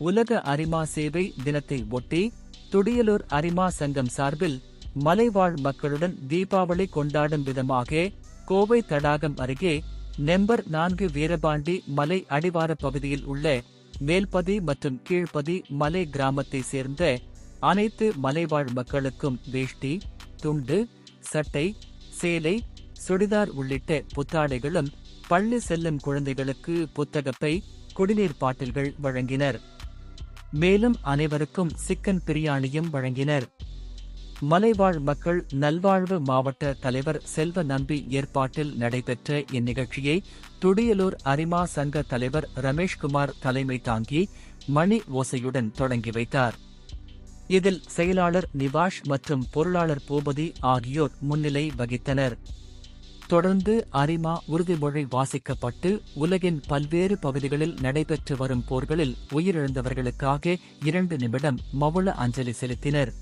உலக அரிமா சேவை தினத்தை ஒட்டி துடியலூர் அரிமா சங்கம் சார்பில் மலைவாழ் மக்களுடன் தீபாவளி கொண்டாடும் விதமாக கோவை தடாகம் அருகே நெம்பர் நான்கு வீரபாண்டி மலை அடிவார பகுதியில் உள்ள மேல்பதி மற்றும் கீழ்ப்பதி மலை கிராமத்தை சேர்ந்த அனைத்து மலைவாழ் மக்களுக்கும் வேஷ்டி துண்டு சட்டை சேலை சுடிதார் உள்ளிட்ட புத்தாடைகளும் பள்ளி செல்லும் குழந்தைகளுக்கு புத்தகப்பை குடிநீர் பாட்டில்கள் வழங்கினர். மேலும் அனைவருக்கும் சிக்கன் பிரியாணியும் வழங்கினர். மலைவாழ் மக்கள் நல்வாழ்வு மாவட்ட தலைவர் செல்வ நம்பி ஏற்பாட்டில் நடைபெற்ற இந்நிகழ்ச்சியை துடியலூர் அரிமா சங்க தலைவர் ரமேஷ்குமார் தலைமை தாங்கி மணி ஓசையுடன் தொடங்கி வைத்தார். இதில் செயலாளர் நிவாஷ் மற்றும் பொருளாளர் பூபதி ஆகியோர் முன்னிலை வகித்தனர். தொடர்ந்து அரிமா உறுதிமொழி வாசிக்கப்பட்டு உலகின் பல்வேறு பகுதிகளில் நடைபெற்று வரும் போர்களில் உயிரிழந்தவர்களுக்காக இரண்டு நிமிடம் மவுள அஞ்சலி செலுத்தினர்.